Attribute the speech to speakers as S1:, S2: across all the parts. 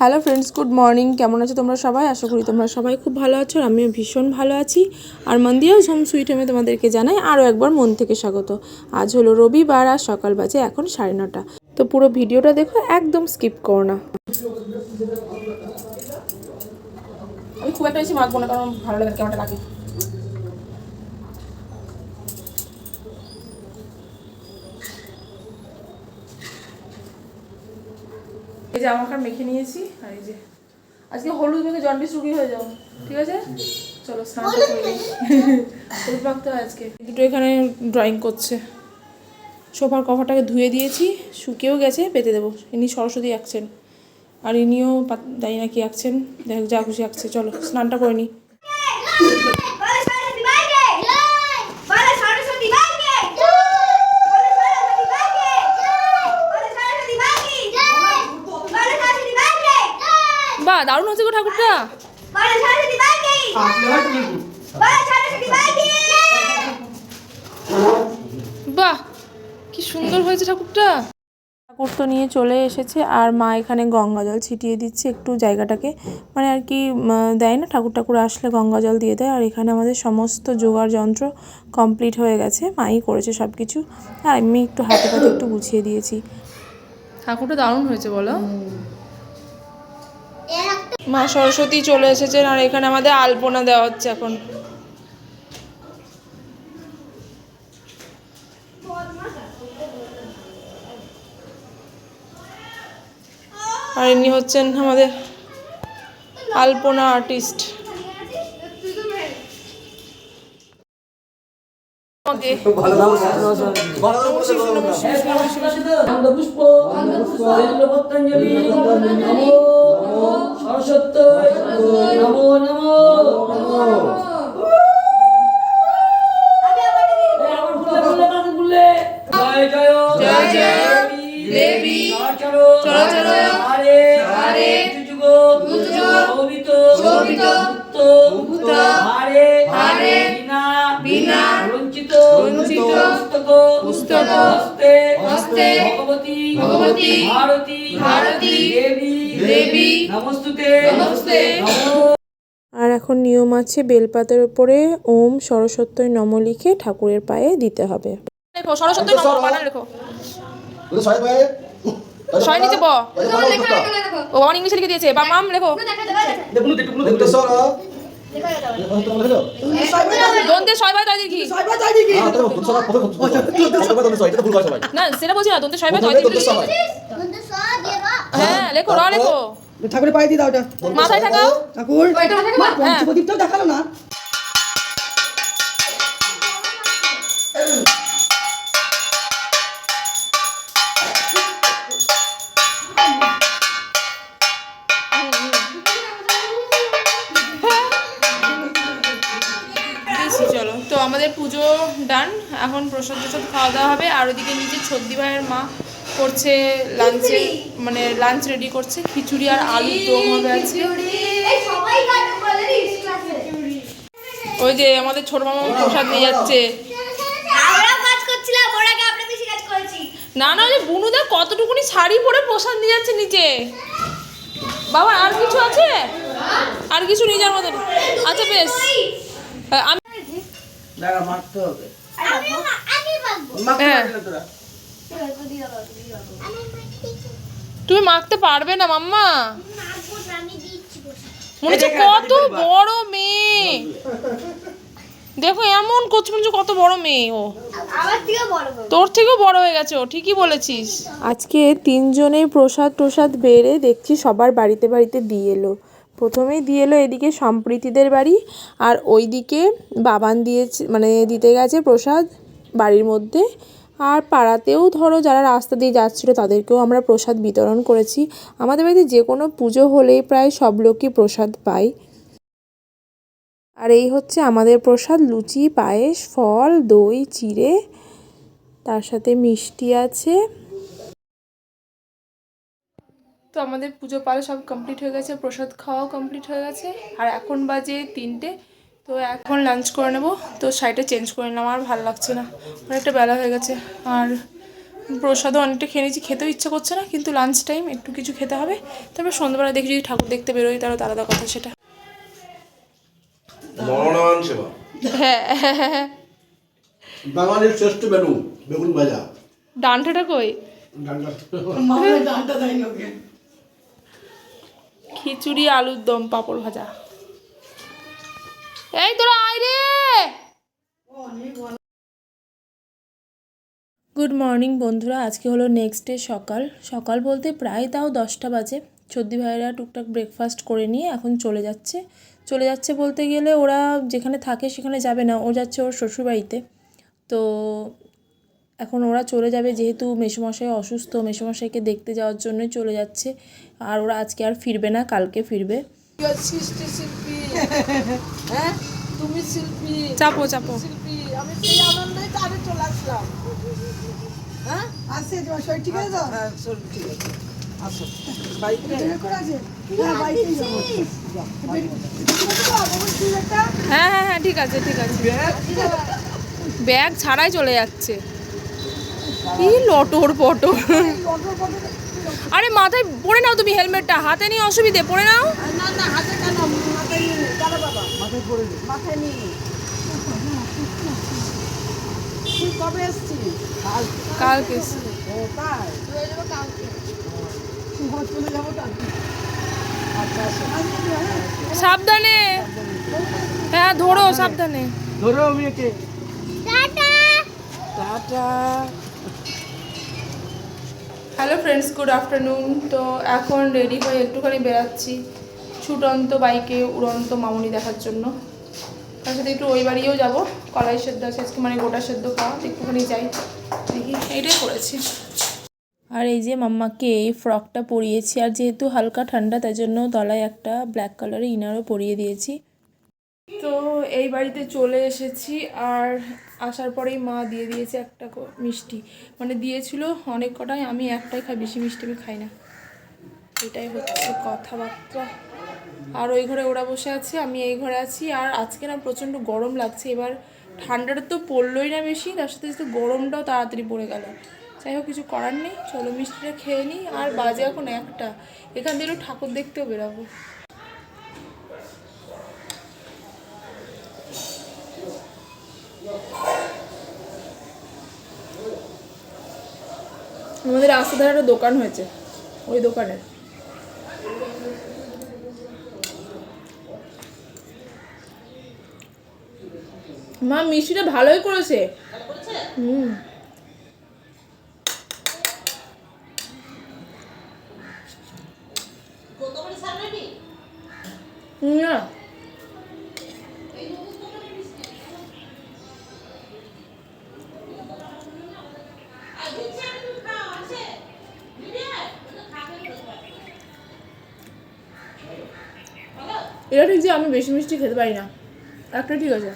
S1: Hello friends good morning কেমন আছো তোমরা সবাই? আশা করি তোমরা সবাই খুব ভালো আছো আমিও ভীষণ ভালো আছি। আর মন্দিরেও ঝোম সুইট হোমে তোমাদেরকে জানাই, আরও একবার মন থেকে স্বাগত। আজ হলো রবিবার আর সকাল বাজে এখন সাড়ে নটা। তো পুরো ভিডিওটা দেখো, একদম স্কিপ করো না। আমি খুব একটা বেশি মাখবো না, কারণ ভালো লাগে কেমনটা লাগে। এই যে আমাকে মেখে নিয়েছি আর এই যে আজকে হলুদ মেখে জন্ডিস রুগী হয়ে যাও ঠিক আছে? চলো স্নান করে। হলুদ মাখতে হয় আজকে। দুটো এখানে ড্রয়িং করছে। সোফার কভারটাকে ধুয়ে দিয়েছি শুকিয়েও গেছে পেতে দেবো। ইনি সরস্বতী আঁকছেন। আর ইনিও পাত- জানি না কি আঁকছেন। দেখ যা খুশি আঁকছে। চলো স্নানটা করে নিই
S2: বলে সরস্বতী মাইকে বলে সরস্বতী মাইকে বলে সরস্বতী মাইকে বলে সরস্বতী মাইকে বলে সরস্বতী মাইকে
S1: বা দারুণ হচ্ছে গো ঠাকুরটা বাহ কি সুন্দর হয়েছে ঠাকুরটা ঠাকুর তো নিয়ে চলে এসেছে আর মা এখানে গঙ্গা জল ছিটিয়ে দিচ্ছে একটু জায়গাটাকে। মানে আর কি দেয় না ঠাকুর ঠাকুর আসলে গঙ্গা জল দিয়ে দেয় আর এখানে আমাদের সমস্ত জোগাড় যন্ত্র কমপ্লিট হয়ে গেছে মাই করেছে সব কিছু আর আমি একটু হাতে হাতে একটু গুছিয়ে দিয়েছি। ঠাকুরটা দারুণ হয়েছে বলো। মা সরস্বতী চলে এসেছেন আর এখানে আমাদের আলপনা দেওয়া হচ্ছে এখন। আর ইনি হচ্ছেন আমাদের আলপনা আর্টিস্ট।
S3: পুষ্প নমো সরস্বত নমো নমো জয় জয়
S1: জয় জয়
S3: দেবী চলো চলো হরে হরে যুগ শোভিত শোভিত মুক্ত মুক্ত হরে হরে বিনা বিনা পুস্তক পুস্তক হস্তে হস্তে ভগবতী ভগবতী ভারতী ভারতী দেবী নমস্তুতে। নমস্তে।
S1: আর এখন নিয়ম আছে বেলপাতার উপরে ওম সরস্বতী নম লিখে ঠাকুরের পায়ে দিতে হবে। লেখো সরস্বতী নম বানান লেখো
S4: সবাই
S1: নিচে ব। ও বাবা ইংলিশে লিখে দিয়েছে। বা মাম লেখো। ছয় বাই তয় দেখি। না সেটা বলছি না দন্তে ছয় বাই দেখি। হ্যাঁ লেখো র লেখো।
S5: ঠাকুরের পায়ে দিয়ে দাও ওটা
S1: মাথায় ঠাকাও।
S5: ঠাকুর।
S1: হ্যাঁ।
S5: প্রদীপটাও দেখাল না।
S1: চলো। তো আমাদের পুজো ডান। এখন প্রসাদ প্রসাদ খাওয়া দাওয়া হবে। আর ওদিকে নিচে ছদ্দি ভাইয়ের মা করছে লাঞ্চে মানে লাঞ্চ রেডি করছে খিচুড়ি আর আলুর দম হবে আছে
S2: এই সবাই গান বলে দিস ক্লাসে
S1: ওই যে আমাদের ছোট মামা প্রসাদ নিয়ে যাচ্ছে।
S2: আমরা কাজ করছিলাম ওর আগে আমরা বেশি কাজ করেছি।
S1: না না ওই যে বুনুদা কতটুকুনি শাড়ি পরে প্রসাদ নিয়ে যাচ্ছে নিচে। বাবা আর কিছু আছে? আর কিছু নিয়ে যাওয়ার মতন আচ্ছা বেশ। আমি
S5: দাঁড়া মারতে হবে।
S2: আমি আমি পাবো
S5: মারতে
S1: হ্যাঁ। তুমি মাখতে পারবে না মাম্মা। মনে হচ্ছে কত বড় মেয়ে। দেখো এমন কচমুচু কত বড় মেয়ে ও। তোর থেকেও বড় হয়ে গেছে ও ঠিকই বলেছিস। আজকে তিনজনের প্রসাদ প্রসাদ বেড়ে দেখছি সবার বাড়িতে বাড়িতে দিয়ে এলো। প্রথমেই দিয়ে এলো এদিকে সম্প্রীতিদের বাড়ি আর ওইদিকে বাবান দিয়েছে মানে দিতে গেছে প্রসাদ বাড়ির মধ্যে। আর পাড়াতেও ধরো যারা রাস্তা দিয়ে যাচ্ছিল তাদেরকেও আমরা প্রসাদ বিতরণ করেছি। আমাদের বাড়িতে যে কোনো পুজো হলেই প্রায় সব লোকই প্রসাদ পায়। আর এই হচ্ছে আমাদের প্রসাদ, লুচি, পায়েস, ফল, দই, চিড়ে, তার সাথে মিষ্টি আছে। তো আমাদের পুজো পালা সব কমপ্লিট হয়ে গেছে, প্রসাদ খাওয়াও কমপ্লিট হয়ে গেছে। আর এখন বাজে তিনটে। তো এখন লাঞ্চ করে নেব। তো শাড়িটা চেঞ্জ করে নিলাম আর ভালো লাগছে না। অনেকটা বেলা হয়ে গেছে। আর প্রসাদও অনেকটা খেয়ে নিয়েছি। খেতেও ইচ্ছা করছে না কিন্তু লাঞ্চ টাইম একটু কিছু খেতে হবে। তারপর সন্ধ্যাবেলা দেখি যদি ঠাকুর দেখতে বেরোই তারও আলাদা কথা সেটা।
S4: বাঙালির শ্রেষ্ঠ মেনু বেগুন ভাজা।
S1: ডান্টাটা কই?
S5: ওকে
S1: খিচুড়ি আলুর দম পাঁপড় ভাজা। এই তোরা আয় রে। গুড মর্নিং বন্ধুরা আজকে হলো নেক্সট ডে সকাল। সকাল বলতে প্রায় তাও দশটা বাজে। সর্দি ভাইরা টুকটাক ব্রেকফাস্ট করে নিয়ে এখন চলে যাচ্ছে। চলে যাচ্ছে বলতে গেলে ওরা যেখানে থাকে সেখানে যাবে না ও যাচ্ছে ওর শ্বশুরবাড়িতে। তো এখন ওরা চলে যাবে যেহেতু মেসোমশাই অসুস্থ মেসোমশাইকে দেখতে যাওয়ার জন্যই চলে যাচ্ছে। আর ওরা আজকে আর ফিরবে না কালকে ফিরবে।
S5: হ্যাঁ? তুমি শিল্পী
S1: চাপো চাপো।
S5: শিল্পী আমি সেই আনন্দেই তারে চলে আসলাম। হ্যাঁ? আসছে তোমার শরীর ঠিক আছে তো? হ্যাঁ শরীর ঠিক আছে। আসো। বাইকে করে আছে? হ্যাঁ বাইকে যাব।
S1: হ্যাঁ হ্যাঁ হ্যাঁ ঠিক আছে ঠিক আছে। ব্যাগ? ছাড়াই চলে যাচ্ছে। কি লটর পটর। আরে মাথায় পরে নাও তুমি হেলমেটটা হাতে নিয়ে অসুবিধে পরে নাও।
S5: না না হাতে কেন? মাথায় পড়ে মাথায় নিয়ে তুই কবে এসছিস? কাল
S1: কালকে
S5: ও তাই? চলে যাব কালকে আচ্ছা
S1: সাবধানে। হ্যাঁ ধরো সাবধানে।
S5: ধরো মেয়েকে।
S2: Tata.
S5: Tata.
S1: Hello friends good afternoon. তো এখন রেডি হয়ে একটুখানি বেরাচ্ছি ছুটন্ত বাইকে উড়ন্ত মামুনি দেখার জন্য। তার সাথে একটু ওই বাড়িও যাব। কলাই সেদ্ধ আছে, আজকে মানে গোটা সেদ্ধ খাওয়া একটুখানি যাই। দেখি এইটাই করেছি। আর এই যে মাম্মাকে এই ফ্রকটা পরিয়েছি, আর যেহেতু হালকা ঠান্ডা, তাই জন্য তলায় একটা ব্ল্যাক কালারের ইনারও পরিয়ে দিয়েছি। তো এই বাড়িতে চলে এসেছি, আর আসার পরেই মা দিয়ে দিয়েছে একটা মিষ্টি। মানে দিয়েছিল অনেক কটাই, আমি একটাই খাই, বেশি মিষ্টি আমি খাই না। এটাই হচ্ছে কথাবার্তা। আর ওই ঘরে ওরা বসে আছে, আমি এই ঘরে আছি। আর আজকে না প্রচণ্ড গরম লাগছে, এবার ঠান্ডাটা তো পড়লোই না বেশি, তার সাথে সাথে গরমটাও তাড়াতাড়ি পড়ে গেল। যাই হোক, কিছু করার নেই, চলো মিষ্টিটা খেয়ে নিই। আর বাজে এখন একটা, এখান থেকে ঠাকুর দেখতেও বেরাবো। আমাদের রাস্তা ধারে একটা দোকান হয়েছে, ওই দোকানের। মা, মিষ্টিটা ভালোই করেছে। হুম। এটা ঠিক যে আমি বেশি মিষ্টি খেতে পারি না। একটা ঠিক আছে।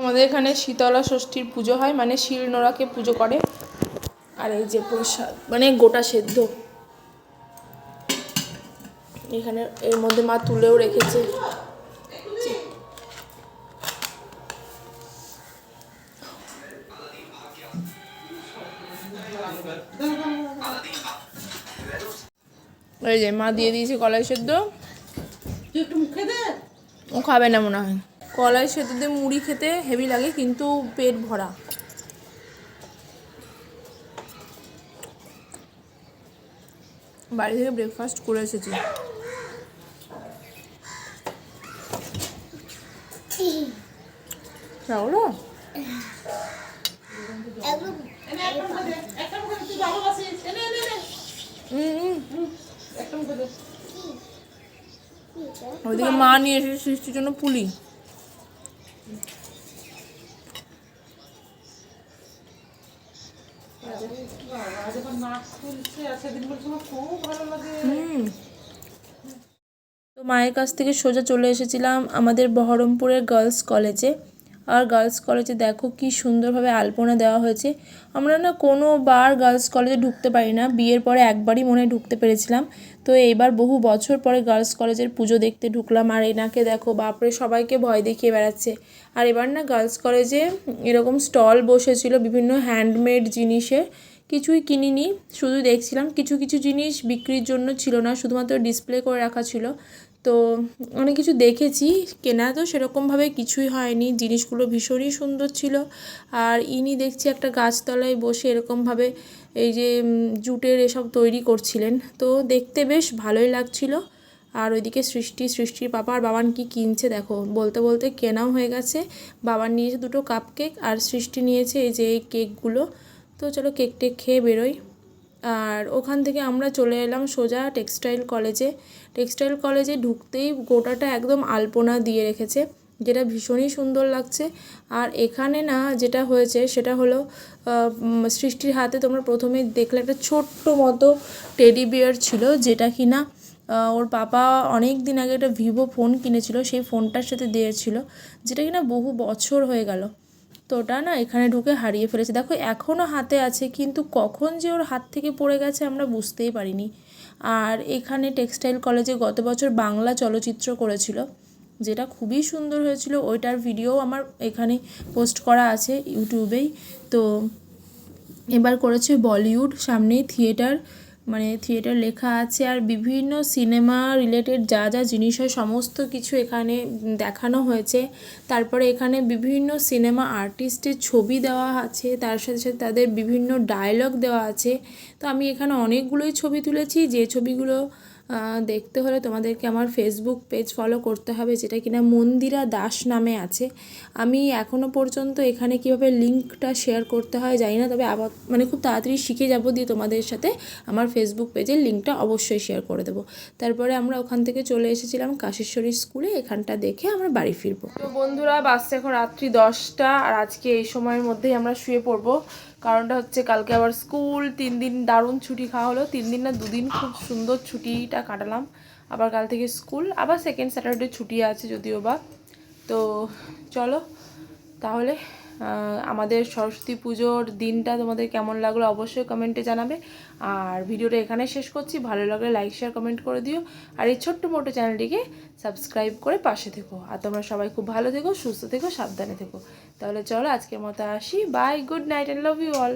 S1: আমাদের এখানে শীতলা ষষ্ঠীর পুজো হয় মানে শিল নোড়াকে পুজো করে। আর এই যে প্রসাদ মানে গোটা সেদ্ধ। এখানে এর মধ্যে মা তুলেও রেখেছে। এই যে মা দিয়ে দিয়েছে কলাই সেদ্ধ। ও খাবে না মনে হয়। কলাই সেদ্ধ দিয়ে মুড়ি খেতে হেভি লাগে, কিন্তু পেট ভরা। বাড়ি থেকে ব্রেকফাস্ট করে এসেছি।
S2: একদম
S1: ওইদিকে মা নিয়ে এসেছে সৃষ্টির জন্য পুলি। তো মায়ের কাছ থেকে সোজা চলে এসেছিলাম আমাদের বহরমপুরের গার্লস কলেজে। আর গার্লস কলেজে দেখো কি সুন্দরভাবে আলপনা দেওয়া হয়েছে। আমরা না কোনো বার গার্লস কলেজে ঢুকতে পারি না। বিয়ের পরে একবারই মনে ঢুকতে পেরেছিলাম। তো এইবার বহু বছর পরে গার্লস কলেজের পুজো দেখতে ঢুকলাম। আর এনাকে দেখো, বাপরে, সবাইকে ভয় দেখিয়ে বেড়াচ্ছে। আর এবার না গার্লস কলেজে এরকম স্টল বসেছিল বিভিন্ন হ্যান্ডমেড জিনিসের। কিছুই কিনিনি, শুধু দেখছিলাম। কিছু কিছু জিনিস বিক্রির জন্য ছিল না, শুধুমাত্র ডিসপ্লে করে রাখা ছিল। তো অনেক কিছু দেখেছি, কেনা তো সেরকমভাবে কিছুই হয়নি। জিনিসগুলো ভীষণই সুন্দর ছিল। আর ইনি দেখছি একটা গাছতলায় বসে এরকমভাবে এই যে জুটের এসব তৈরি করছিলেন। তো দেখতে বেশ ভালোই লাগছিল। আর ওইদিকে সৃষ্টি, সৃষ্টির পাপা আর বাবান কি কিনছে দেখো। বলতে বলতে কেনাও হয়ে গেছে। বাবান নিয়েছে দুটো কাপ কেক আর সৃষ্টি নিয়েছে এই যে এই কেকগুলো তো চলো কেক টেক খেয়ে বেরোই। আর ওখান থেকে আমরা চলে এলাম সোজা টেক্সটাইল কলেজে। টেক্সটাইল কলেজে ঢুকতেই গোটাটা একদম আলপনা দিয়ে রেখেছে, যেটা ভীষণই সুন্দর লাগছে। আর এখানে না যেটা হয়েছে সেটা হলো সৃষ্টির হাতে তোমরা প্রথমে দেখলে একটা ছোট্ট মতো টেডি বিয়ার ছিল, যেটা কি না ওর পাপা অনেক দিন আগে একটা ভিভো ফোন কিনেছিল, সেই ফোনটার সাথে দিয়েছিল, যেটা কিনা বহু বছর হয়ে গেল। তো ওটা না এখানে ঢুকে হারিয়ে ফেলেছে। দেখো এখনও হাতে আছে, কিন্তু কখন যে ওর হাত থেকে পড়ে গেছে আমরা বুঝতেই পারিনি। আর এখানে টেক্সটাইল কলেজে গত বছর বাংলা চলচ্চিত্র করেছিল, যেটা খুবই সুন্দর হয়েছিল। ওইটার ভিডিও আমার এখানে পোস্ট করা আছে ইউটিউবেই। তো এবার করেছে বলিউড, সামনেই থিয়েটার। মানে থিয়েটার লেখা আছে আর বিভিন্ন সিনেমা রিলেটেড যা যা জিনিস হয়, সমস্ত কিছু এখানে দেখানো হয়েছে। তারপরে এখানে বিভিন্ন সিনেমা আর্টিস্টের ছবি দেওয়া আছে, তার সাথে সাথে তাদের বিভিন্ন ডায়লগ দেওয়া আছে। তো আমি এখানে অনেকগুলোই ছবি তুলেছি, যে ছবিগুলো দেখতে হলে তোমাদেরকে আমার ফেসবুক পেজ ফলো করতে হবে, যেটা কিনা মন্দিরা দাস নামে আছে। আমি এখনও পর্যন্ত এখানে কীভাবে লিঙ্কটা শেয়ার করতে হয় জানি না, তবে আবার মানে খুব তাড়াতাড়ি শিখে যাব দিয়ে তোমাদের সাথে আমার ফেসবুক পেজের লিঙ্কটা অবশ্যই শেয়ার করে দেবো। তারপরে আমরা ওখান থেকে চলে এসেছিলাম কাশেশ্বরী স্কুলে এখানটা দেখে আমরা বাড়ি ফিরবো। তো বন্ধুরা বাসছে এখন রাত্রি দশটা, আর আজকে এই সময়ের মধ্যেই আমরা শুয়ে পড়ব। কারণটা হচ্ছে কালকে আবার স্কুল, তিন দিন দারুণ ছুটি খাওয়া হলো, তিন দিন না দুদিন খুব সুন্দর ছুটিটা কাটালাম। আবার কাল থেকে স্কুল, আবার সেকেন্ড স্যাটারডে ছুটি আছে যদিও বা। তো চলো, তাহলে আমাদের সরস্বতী পুজোর দিনটা তোমাদের কেমন লাগল অবশ্যই কমেন্টে জানাবে। আর ভিডিওটা এখানে শেষ করছি। ভালো লাগলে লাইক শেয়ার কমেন্ট করে দিও। আর এই ছোট্ট মোটো চ্যানেলটিকে সাবস্ক্রাইব করে পাশে থেকো। আর তোমরা সবাই খুব ভালো থেকো, সুস্থ থেকো, সাবধানে থেকো। তাহলে চলো আজকের মতো আসি। Bye good night and love you all